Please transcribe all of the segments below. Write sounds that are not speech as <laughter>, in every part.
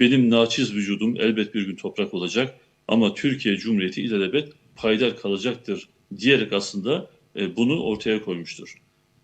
Benim naçiz vücudum elbet bir gün toprak olacak ama Türkiye Cumhuriyeti ilelebet payidar kalacaktır diyerek aslında e, bunu ortaya koymuştur.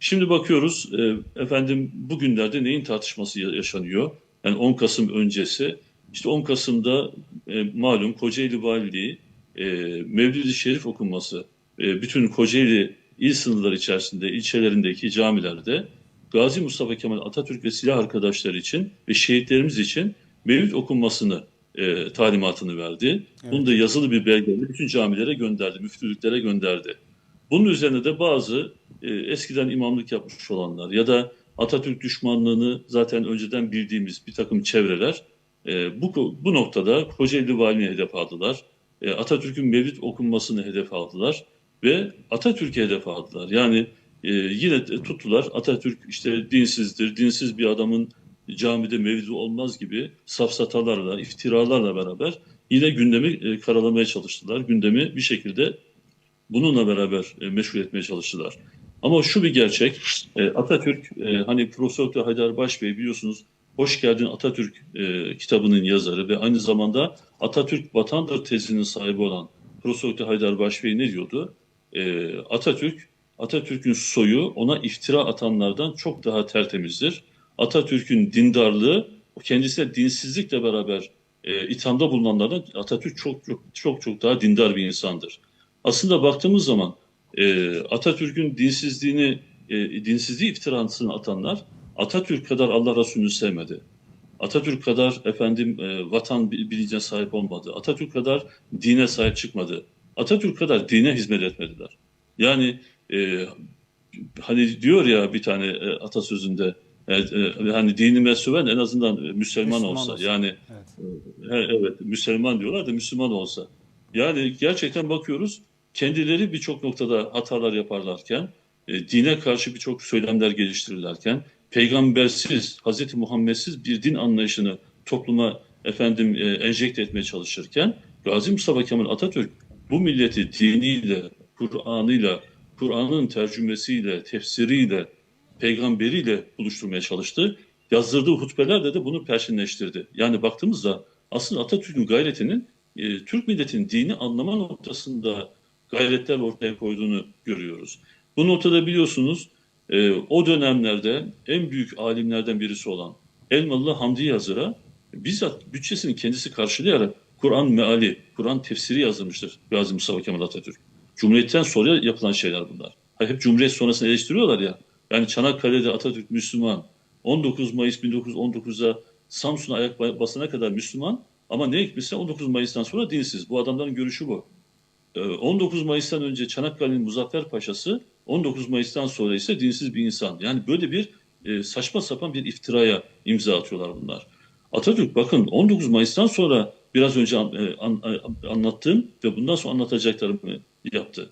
Şimdi bakıyoruz e, efendim bugünlerde neyin tartışması ya- yaşanıyor? Yani 10 Kasım öncesi işte 10 Kasım'da e, malum Kocaeli Valiliği e, Mevlid-i Şerif okunması bütün Kocaeli il sınırları içerisinde ilçelerindeki camilerde Gazi Mustafa Kemal Atatürk ve silah arkadaşları için ve şehitlerimiz için Mevlid okunmasını e, talimatını verdi. Bunu da yazılı bir belgeyle bütün camilere gönderdi, müftülüklere gönderdi. Bunun üzerine de bazı e, eskiden imamlık yapmış olanlar ya da Atatürk düşmanlığını zaten önceden bildiğimiz bir takım çevreler e, bu, bu noktada Kocaeli Valiliğini hedef aldılar. E, Atatürk'ün mevlid okunmasını hedef aldılar ve Atatürk'ü hedef aldılar. Yani e, yine tuttular Atatürk işte dinsizdir, dinsiz bir adamın camide mevlidi olmaz gibi safsatalarla, iftiralarla beraber yine gündemi e, karalamaya çalıştılar. Gündemi bir şekilde bununla beraber e, meşgul etmeye çalıştılar. Ama şu bir gerçek, e, Atatürk, hani Profesör Haydar Başbey biliyorsunuz, Hoş Geldin Atatürk kitabının yazarı ve aynı zamanda Atatürk Vatandır tezinin sahibi olan Profesör Haydar Başbey ne diyordu? Atatürk, Atatürk'ün soyu ona iftira atanlardan çok daha tertemizdir. Atatürk'ün dindarlığı kendisine dinsizlikle beraber e, ithamda bulunanlardan Atatürk çok çok çok çok daha dindar bir insandır. Aslında baktığımız zaman e, Atatürk'ün dinsizliğini, e, dinsizliği iftirasını atanlar Atatürk kadar Allah Resulü'nü sevmedi. Atatürk kadar efendim e, vatan bil- bilincine sahip olmadı. Atatürk kadar dine sahip çıkmadı. Atatürk kadar dine hizmet etmediler. Yani e, hani diyor ya bir tane e, atasözünde e, e, hani dinime söven en azından e, Müslüman, Müslüman olsa. olsa. Yani Evet. He, evet Müslüman diyorlar da Müslüman olsa. Yani gerçekten bakıyoruz kendileri birçok noktada hatalar yaparlarken, e, dine karşı birçok söylemler geliştirirlerken, peygambersiz, Hz. Muhammedsiz bir din anlayışını topluma efendim e, enjekte etmeye çalışırken Gazi Mustafa Kemal Atatürk bu milleti diniyle, Kur'an'ıyla, Kur'an'ın tercümesiyle, tefsiriyle, peygamberiyle buluşturmaya çalıştı. Yazdırdığı hutbelerde de bunu perçinleştirdi. Yani baktığımızda aslında Atatürk'ün gayretinin e, Türk milletinin dini anlama noktasında gayretler ortaya koyduğunu görüyoruz. Bu noktada biliyorsunuz e, o dönemlerde en büyük alimlerden birisi olan Elmalı Hamdi Yazır'a bizzat bütçesini kendisi karşılayarak Kur'an meali, Kur'an tefsiri yazılmıştır Gazi Mustafa Kemal Atatürk. Cumhuriyetten sonra yapılan şeyler bunlar. Hep Cumhuriyet sonrasını eleştiriyorlar ya. Yani Çanakkale'de Atatürk Müslüman, 19 Mayıs 1919'a Samsun'a ayak basana kadar Müslüman ama ne hikmetse 19 Mayıs'tan sonra dinsiz. Bu adamların görüşü bu. Ee, 19 Mayıs'tan önce Çanakkale'nin Muzaffer Paşa'sı, 19 Mayıs'tan sonra ise dinsiz bir insan. Yani böyle bir e, saçma sapan bir iftiraya imza atıyorlar bunlar. Atatürk bakın 19 Mayıs'tan sonra biraz önce e, e, anlattığım ve bundan sonra anlatacaklarımı yaptı.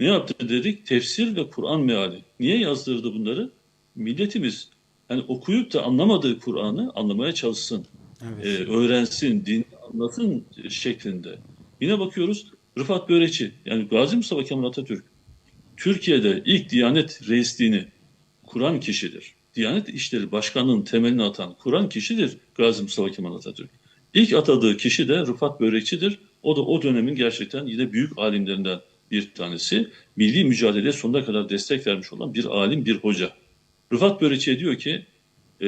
Ne yaptı dedik? Tefsir ve Kur'an meali. Niye yazdırdı bunları? Milletimiz hani okuyup da anlamadığı Kur'an'ı anlamaya çalışsın Evet. e, öğrensin, din anlasın şeklinde. Yine bakıyoruz Rıfat Böreçi, yani Gazi Mustafa Kemal Atatürk, Türkiye'de ilk Diyanet reisliğini kuran kişidir. Diyanet İşleri Başkanlığı'nın temelini atan kuran kişidir Gazi Mustafa Kemal Atatürk. İlk atadığı kişi de Rıfat Börekçi'dir. O da o dönemin gerçekten yine büyük alimlerinden bir tanesi. Milli mücadeleye sonuna kadar destek vermiş olan bir alim, bir hoca. Rıfat Börekçi'ye diyor ki, e,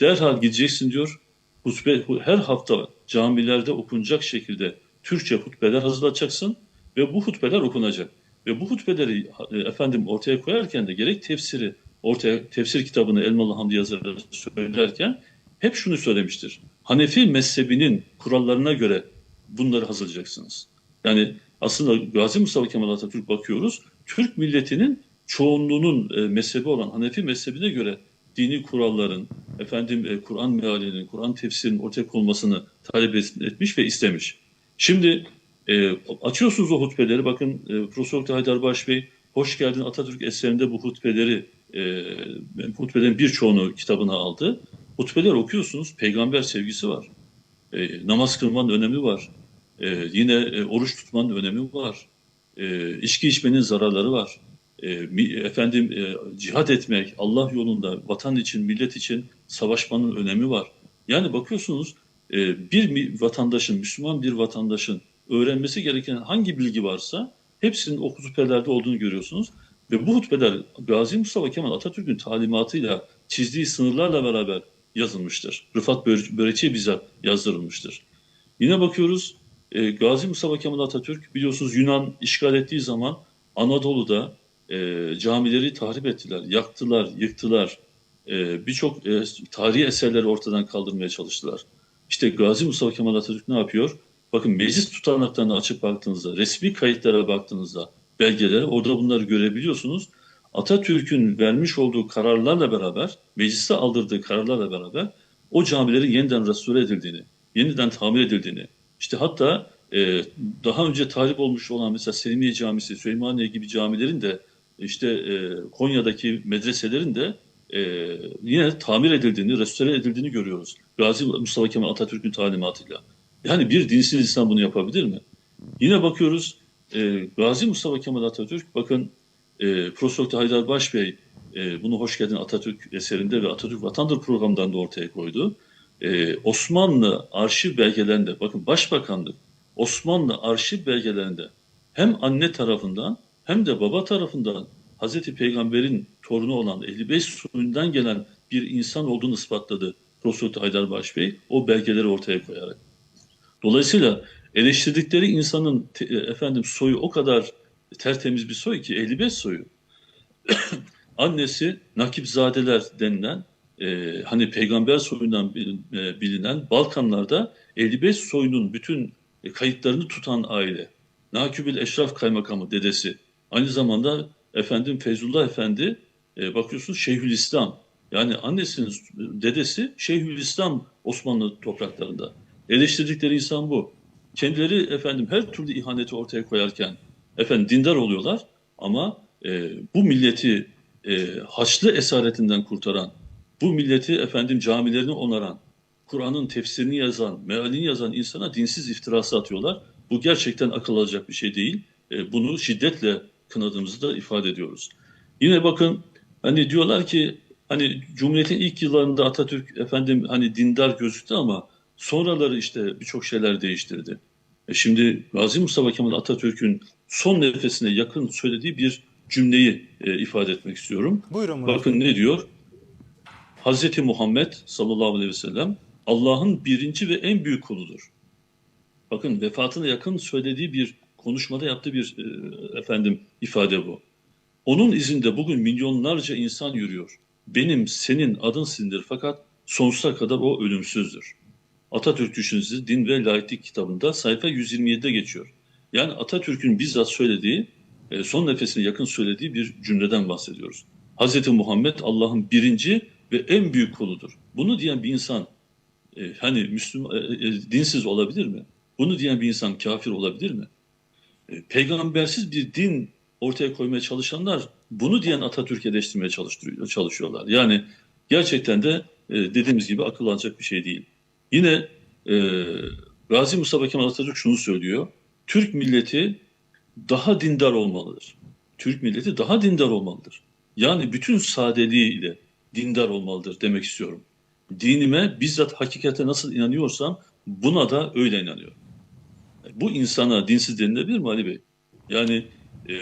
derhal gideceksin diyor. Hutbe, her hafta camilerde okunacak şekilde Türkçe hutbeler hazırlatacaksın ve bu hutbeler okunacak. Ve bu hutbeleri e, efendim ortaya koyarken de gerek tefsiri ortaya tefsir kitabını Elmalı Hamdi yazarı söylerken hep şunu söylemiştir. Hanefi mezhebinin kurallarına göre bunları hazırlayacaksınız. Yani aslında Gazi Mustafa Kemal Atatürk bakıyoruz. Türk milletinin çoğunluğunun e, mezhebi olan Hanefi mezhebine göre dini kuralların, efendim e, Kur'an mealinin, Kur'an tefsirinin ortaya konmasını talep et- etmiş ve istemiş. Şimdi e, açıyorsunuz o hutbeleri. Bakın e, Profesör Haydar Baş Bey, Hoş Geldin Atatürk eserinde bu hutbeleri, e, hutbelerin birçoğunu kitabına aldı. Hutbeler okuyorsunuz, peygamber sevgisi var. E, namaz kılmanın önemi var. E, yine e, oruç tutmanın önemi var. E, içki içmenin zararları var. E, efendim e, cihat etmek, Allah yolunda, vatan için, millet için savaşmanın önemi var. Yani bakıyorsunuz e, bir vatandaşın, Müslüman bir vatandaşın öğrenmesi gereken hangi bilgi varsa hepsinin o hutbelerde olduğunu görüyorsunuz. Ve bu hutbeler Gazi Mustafa Kemal Atatürk'ün talimatıyla çizdiği sınırlarla beraber yazılmıştır. Rıfat Böre- Börekçi'ye bizzat yazdırılmıştır. Yine bakıyoruz e, Gazi Mustafa Kemal Atatürk biliyorsunuz Yunan işgal ettiği zaman Anadolu'da e, camileri tahrip ettiler, yaktılar, yıktılar. E, Birçok e, tarihi eserleri ortadan kaldırmaya çalıştılar. İşte Gazi Mustafa Kemal Atatürk ne yapıyor? Bakın meclis tutanaklarını açıp baktığınızda, resmi kayıtlara baktığınızda, belgelere orada bunları görebiliyorsunuz. Atatürk'ün vermiş olduğu kararlarla beraber, mecliste aldırdığı kararlarla beraber o camilerin yeniden restore edildiğini, yeniden tamir edildiğini, işte hatta e, daha önce tahrip olmuş olan mesela Selimiye Camisi, Süleymaniye gibi camilerin de işte e, Konya'daki medreselerin de e, yine tamir edildiğini, restore edildiğini görüyoruz. Gazi Mustafa Kemal Atatürk'ün talimatıyla. Yani bir dinsiz insan bunu yapabilir mi? Yine bakıyoruz e, Gazi Mustafa Kemal Atatürk, bakın e, Doktor Haydar Baş Bey e, bunu Hoş Geldin Atatürk eserinde ve Atatürk Vatandır programından da ortaya koydu. E, Osmanlı arşiv belgelerinde, bakın Başbakanlık Osmanlı arşiv belgelerinde hem anne tarafından hem de baba tarafından Hazreti Peygamber'in torunu olan Ehli Beyt soyundan gelen bir insan olduğunu ispatladı Profesör Haydar Baş Bey o belgeleri ortaya koyarak. Dolayısıyla eleştirdikleri insanın e, efendim soyu o kadar tertemiz bir soy ki 55 soyu. <coughs> Annesi Nakipzadeler denilen e, hani peygamber soyundan e, bilinen Balkanlarda 55 soyunun bütün e, kayıtlarını tutan aile. Nakübül Eşraf Kaymakamı dedesi. Aynı zamanda efendim Feyzullah Efendi e, bakıyorsunuz Şeyhülislam. Yani annesinin dedesi Şeyhülislam Osmanlı topraklarında. Eleştirdikleri insan bu. Kendileri efendim her türlü ihaneti ortaya koyarken efendim dindar oluyorlar ama e, bu milleti e, Haçlı esaretinden kurtaran, bu milleti efendim camilerini onaran, Kur'an'ın tefsirini yazan, mealini yazan insana dinsiz iftirası atıyorlar. Bu gerçekten akıl alacak bir şey değil. E, bunu şiddetle kınadığımızı da ifade ediyoruz. Yine bakın hani diyorlar ki hani Cumhuriyet'in ilk yıllarında Atatürk efendim hani dindar gözüktü ama sonraları işte birçok şeyler değiştirdi. E şimdi Gazi Mustafa Kemal Atatürk'ün son nefesine yakın söylediği bir cümleyi e, ifade etmek istiyorum. Buyurun. Bakın ne diyor? Hazreti Muhammed sallallahu aleyhi ve sellem Allah'ın birinci ve en büyük kuludur. Bakın vefatına yakın söylediği bir konuşmada yaptığı bir e, efendim ifade bu. Onun izinde bugün milyonlarca insan yürüyor. Benim senin adın sindir fakat sonsuza kadar o ölümsüzdür. Atatürk Düşüncesi Din ve Laiklik kitabında sayfa 127'de geçiyor. Yani Atatürk'ün bizzat söylediği, e, son nefesine yakın söylediği bir cümleden bahsediyoruz. Hz. Muhammed Allah'ın birinci ve en büyük kuludur. Bunu diyen bir insan e, hani Müslüman, e, e, dinsiz olabilir mi? Bunu diyen bir insan kafir olabilir mi? E, peygambersiz bir din ortaya koymaya çalışanlar bunu diyen Atatürk'ü eleştirmeye çalışıyorlar. Yani gerçekten de e, dediğimiz gibi akıl alacak bir şey değil. Yine e, Gazi Mustafa Kemal Atatürk şunu söylüyor. Türk milleti daha dindar olmalıdır. Türk milleti daha dindar olmalıdır. Yani bütün sadeliğiyle dindar olmalıdır demek istiyorum. Dinime bizzat hakikate nasıl inanıyorsam buna da öyle inanıyorum. Bu insana dinsiz denilebilir mi Ali Bey? Yani e,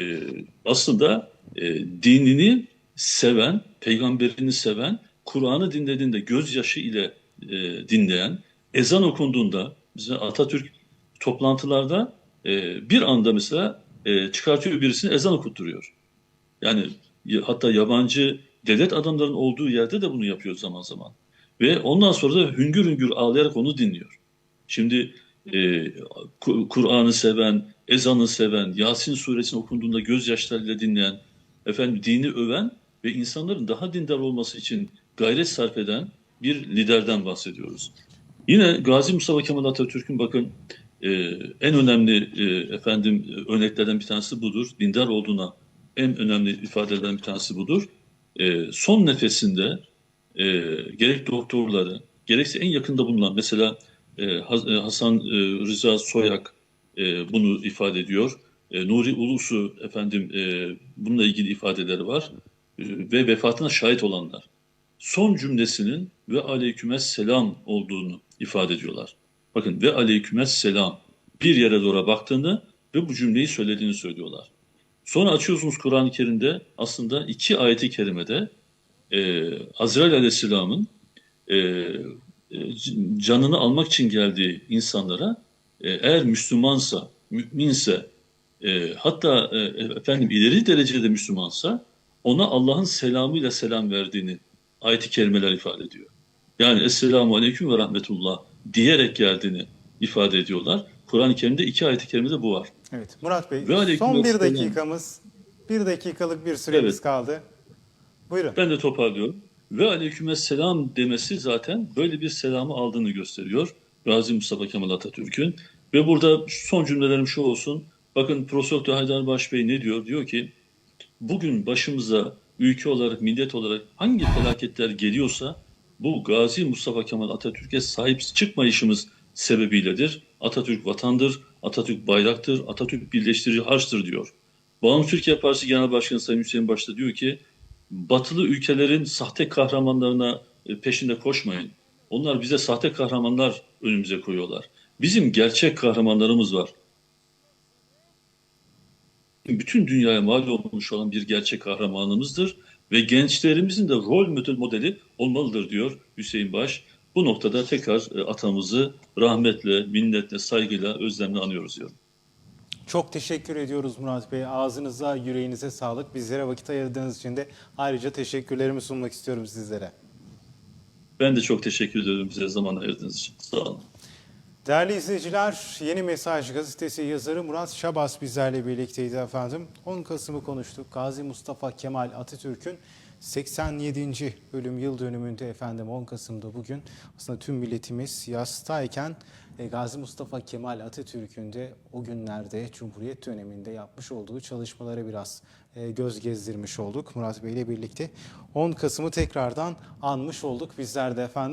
aslında e, dinini seven, peygamberini seven, Kur'an'ı dinlediğinde gözyaşı ile e, dinleyen, ezan okunduğunda, mesela Atatürk toplantılarda e, bir anda mesela e, çıkartıyor birisini ezan okutturuyor. Yani ya- hatta yabancı devlet adamlarının olduğu yerde de bunu yapıyor zaman zaman. Ve ondan sonra da hüngür hüngür ağlayarak onu dinliyor. Şimdi e, Ku- Kur'an'ı seven, ezanı seven, Yasin suresini okunduğunda gözyaşlarıyla dinleyen, efendim dini öven ve insanların daha dindar olması için gayret sarf eden bir liderden bahsediyoruz. Yine Gazi Mustafa Kemal Atatürk'ün bakın e, en önemli e, efendim örneklerden bir tanesi budur. Dindar olduğuna en önemli ifadelerden bir tanesi budur. E, son nefesinde e, gerek doktorları, gerekse en yakında bulunan mesela e, e, Hasan e, Rıza Soyak e, bunu ifade ediyor. E, Nuri Ulusu efendim e, bununla ilgili ifadeleri var E, ve vefatına şahit olanlar. son cümlesinin ve aleykümes selam olduğunu ifade ediyorlar. Bakın ve aleykümes selam bir yere doğru baktığını ve bu cümleyi söylediğini söylüyorlar. Sonra açıyorsunuz Kur'an-ı Kerim'de aslında iki ayeti kerimede e, Azrail Aleyhisselam'ın e, e, canını almak için geldiği insanlara e, eğer Müslümansa, müminse e, hatta e, efendim ileri derecede Müslümansa ona Allah'ın selamıyla selam verdiğini ayet-i kerimeler ifade ediyor. Yani Esselamu Aleyküm ve Rahmetullah diyerek geldiğini ifade ediyorlar. Kur'an-ı Kerim'de iki ayet-i kerimede bu var. Evet Murat Bey Ve son bir dakikamız, bir dakikalık bir süremiz Evet. kaldı. Buyurun. Ben de toparlıyorum. Ve aleykümes selam demesi zaten böyle bir selamı aldığını gösteriyor. Gazi Mustafa Kemal Atatürk'ün. Ve burada son cümlelerim şu olsun. Bakın Profesör Haydarbaş Bey ne diyor? Diyor ki bugün başımıza ülke olarak, millet olarak hangi felaketler geliyorsa bu Gazi Mustafa Kemal Atatürk'e sahip çıkmayışımız sebebiyledir. Atatürk vatandır, Atatürk bayraktır, Atatürk birleştirici harçtır diyor. Bağımsız Türkiye Partisi Genel Başkanı Sayın Hüseyin Başta diyor ki batılı ülkelerin sahte kahramanlarına e, peşinde koşmayın. Onlar bize sahte kahramanlar önümüze koyuyorlar. Bizim gerçek kahramanlarımız var. Bütün dünyaya mal olmuş olan bir gerçek kahramanımızdır ve gençlerimizin de rol model modeli olmalıdır diyor Hüseyin Baş. Bu noktada tekrar e, atamızı rahmetle, minnetle, saygıyla, özlemle anıyoruz diyorum. Çok teşekkür ediyoruz Murat Bey. Ağzınıza, yüreğinize sağlık. Bizlere vakit ayırdığınız için de ayrıca teşekkürlerimi sunmak istiyorum sizlere. Ben de çok teşekkür ediyorum bize zaman ayırdığınız için. Sağ olun. Değerli izleyiciler, Yeni Mesaj gazetesi yazarı Murat Şabas bizlerle birlikteydi efendim. 10 Kasım'ı konuştuk. Gazi Mustafa Kemal Atatürk'ün 87. ölüm yıl dönümünde efendim 10 Kasım'da bugün aslında tüm milletimiz yastayken e, Gazi Mustafa Kemal Atatürk'ün de o günlerde Cumhuriyet döneminde yapmış olduğu çalışmalara biraz e, göz gezdirmiş olduk Murat Bey ile birlikte. 10 Kasım'ı tekrardan anmış olduk bizler de efendim.